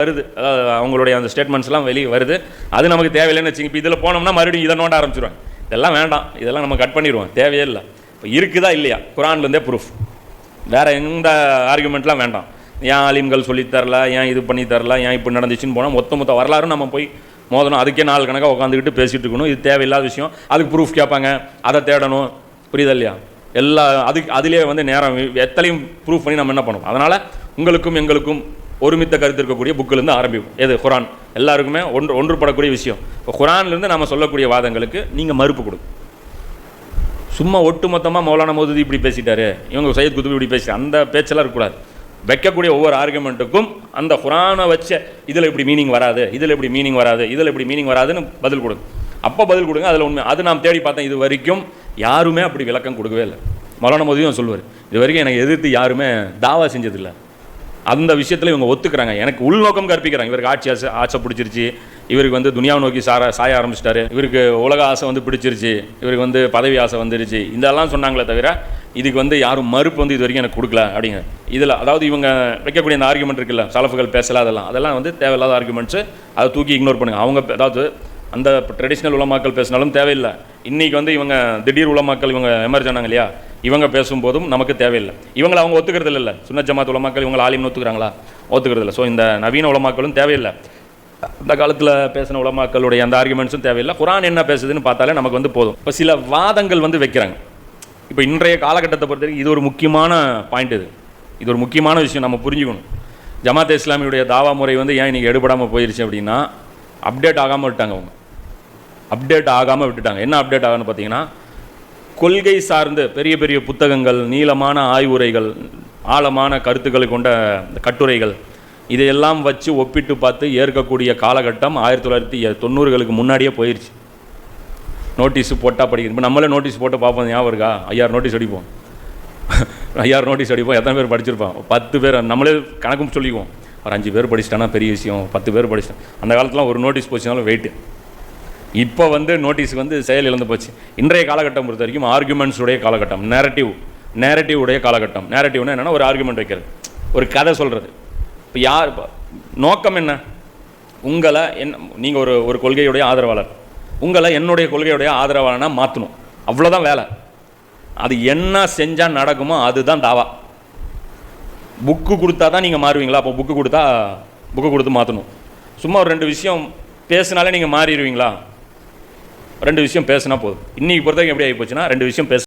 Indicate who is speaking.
Speaker 1: வருது. அதாவது அவங்களுடைய அந்த ஸ்டேட்மெண்ட்ஸ்லாம் வெளியே வருது. அது நமக்கு தேவையில்லைன்னு வச்சுங்க இப்போ இதில் போனோம்னா மறுபடியும் இதை நோண்ட ஆரம்பிச்சிருவாங்க. இதெல்லாம் வேண்டாம். இதெல்லாம் நம்ம கட் பண்ணிடுவோம். தேவையே இல்லை. இப்போ இருக்குதா இல்லையா? குரான்லேருந்தே ப்ரூஃப் வேறு எந்த ஆர்குமெண்ட்லாம் வேண்டாம். ஏன் ஆலிம்கள் சொல்லித் தரல? ஏன் இது பண்ணி தரல? ஏன் இப்படி நடந்துச்சுன்னு போனால் மொத்த மொத்த வரலாறும் நம்ம போய் மோதணும். அதுக்கே நாலு கணக்காக உட்காந்துக்கிட்டு பேசிகிட்டு இருக்கணும். இது தேவையில்லாத விஷயம். அதுக்கு ப்ரூஃப் கேட்பாங்க. அதை தேடணும். புரியுதா இல்லையா? எல்லா அதுக்கு அதிலே வந்து நேரம் எத்தனையும் ப்ரூஃப் பண்ணி நம்ம என்ன பண்ணுவோம்? அதனால் உங்களுக்கும் எங்களுக்கும் ஒருமித்த கருத்து இருக்கக்கூடிய புக்கிலேருந்து ஆரம்பிப்போம். எது? குரான் எல்லாருக்குமே ஒன்று ஒன்றுபடக்கூடிய விஷயம். இப்போ குரான்லேருந்து நம்ம சொல்லக்கூடிய வாதங்களுக்கு நீங்கள் மறுப்பு கொடுங்க சும்மா ஒட்டு மொத்தமாக மௌலான மோதுதி இப்படி பேசிட்டாரு. இவங்க சையத் குதுபி இப்படி பேசி அந்த பேச்செல்லாம் இருக்கக்கூடாது. வைக்கக்கூடிய ஒவ்வொரு ஆர்குமெண்ட்டுக்கும் அந்த குரானை வச்ச இதில் இப்படி மீனிங் வராது. இதில் இப்படி மீனிங் வராது. இதில் இப்படி மீனிங் வராதுன்னு பதில் கொடுங்க. அப்போ பதில் கொடுங்க. அதில் உண்மை. அது நாம் தேடி பார்த்தேன் இது வரைக்கும் யாருமே அப்படி விளக்கம் கொடுக்கவே இல்லை. மௌலான மோதியும் சொல்லுவார். இது வரைக்கும் எனக்கு எதிர்த்து யாருமே தாவா செஞ்சதில்லை. அந்த விஷயத்தில் இவங்க ஒத்துக்கிறாங்க. எனக்கு உள்நோக்கம் கற்பிக்கிறாங்க. இவருக்கு ஆட்சி ஆசை ஆசை பிடிச்சிருச்சு. இவருக்கு வந்து துனியாவை நோக்கி சார சாய ஆரம்பிச்சிட்டாரு. இவருக்கு உலக ஆசை வந்து பிடிச்சிருச்சு. இவருக்கு வந்து பதவி ஆசை வந்துருச்சு. இதெல்லாம் சொன்னாங்களே தவிர இதுக்கு வந்து யாரும் மறுப்பு வந்து இது வரைக்கும் எனக்கு கொடுக்கல அப்படிங்க. இதில் அதாவது இவங்க வைக்கக்கூடிய அந்த ஆர்குமெண்ட் இருக்குல்ல சலஃபுகள் பேசல அதெல்லாம். அதெல்லாம் வந்து தேவையில்லாத ஆர்குமெண்ட்ஸு அதை தூக்கி இக்னோர் பண்ணுங்க. அவங்க அதாவது அந்த ட்ரெடிஷ்னல் உலமாக்கள் பேசினாலும் தேவையில்லை. இன்றைக்கி வந்து இவங்க திடீர் உலமாக்கள் இவங்க எமர்ஜ் ஆனாங்க இல்லையா? இவங்க பேசும்போதும் நமக்கு தேவையில்லை. இவங்களை அவங்க ஒத்துக்கிறது இல்லை சுன்ன ஜமாத் உலமாக்கள் இவங்களை ஆலிம்னு ஒத்துக்கிறாங்களா? ஒத்துக்கிறது இல்லை ஸோ இந்த நவீன உலமாக்களும் தேவையில்லை. அந்த காலத்தில் பேசின உலமாக்களுடைய அந்த ஆர்குமெண்ட்ஸும் தேவையில்லை. குரான் என்ன பேசுதுன்னு பார்த்தாலே நமக்கு வந்து போதும். இப்போ சில வாதங்கள் வந்து வைக்கிறாங்க. இப்போ இன்றைய காலகட்டத்தை பொறுத்த வரைக்கும் இது ஒரு முக்கியமான பாயிண்ட் இது. இது ஒரு முக்கியமான விஷயம் நம்ம புரிஞ்சுக்கணும். ஜமாத் இஸ்லாமியுடைய தாவா முறை வந்து ஏன் இன்றைக்கி எடுபடாமல் போயிருச்சு அப்படின்னா அப்டேட் ஆகாமல் விட்டாங்க அவங்க. அப்டேட் ஆகாமல் விட்டுட்டாங்க. என்ன அப்டேட் ஆகணும்னு பார்த்தீங்கன்னா கொள்கை சார்ந்து பெரிய பெரிய புத்தகங்கள் நீளமான ஆய்வுரைகள் ஆழமான கருத்துக்களை கொண்ட இந்த கட்டுரைகள் இதையெல்லாம் வச்சு ஒப்பிட்டு பார்த்து ஏற்கக்கூடிய காலகட்டம் ஆயிரத்தி தொள்ளாயிரத்தி தொண்ணூறுகளுக்கு முன்னாடியே போயிடுச்சு நோட்டீஸ் போட்டால் படிக்கணும் இப்போ நம்மளே நோட்டீஸ் போட்டு பார்ப்போம் ஞாபகம் இருக்கா? ஐயாயிரம் நோட்டீஸ் அடிப்போம். ஐயாயிரம் நோட்டீஸ் அடிப்போம் எத்தனை பேர் படிச்சிருப்பான் பத்து பேர் நம்மளே கணக்கும் சொல்லிக்குவோம். ஒரு அஞ்சு பேர் படிச்சிட்டானா பெரிய விஷயம் பத்து பேர் படிச்சிட்டேன் அந்த காலத்தில் ஒரு நோட்டீஸ் போச்சுனாலும் வெயிட்டு இப்போ வந்து நோட்டீஸ் வந்து செயல் இழந்து போச்சு. இன்றைய காலகட்டம் பொறுத்த வரைக்கும் ஆர்குமெண்ட்ஸுடைய காலகட்டம் நேரட்டிவ் நேரட்டிவ் உடைய காலகட்டம். நேரட்டிவ்னா என்னென்னா ஒரு ஆர்குமெண்ட் வைக்கிறது. ஒரு கதை சொல்கிறது இப்போ யார் நோக்கம் என்ன? உங்களை என் நீங்கள் ஒரு ஒரு கொள்கையுடைய ஆதரவாளர். உங்களை என்னுடைய கொள்கையுடைய ஆதரவாளனாக மாற்றணும் அவ்வளோதான் வேலை. அது என்ன செஞ்சால் நடக்குமோ அதுதான் தாவா. புக்கு கொடுத்தா தான் நீங்கள் மாறுவீங்களா? அப்போ புக்கு கொடுத்தா புக்கு கொடுத்து மாற்றணும் சும்மா ஒரு ரெண்டு விஷயம் பேசினாலே நீங்கள் மாறிடுவீங்களா? ரெண்டு விஷயம் பேசினா போதும். இன்னைக்கு பொறுத்தவரைக்கும் எப்படி ஆகி போச்சுன்னா ரெண்டு விஷயம் பேச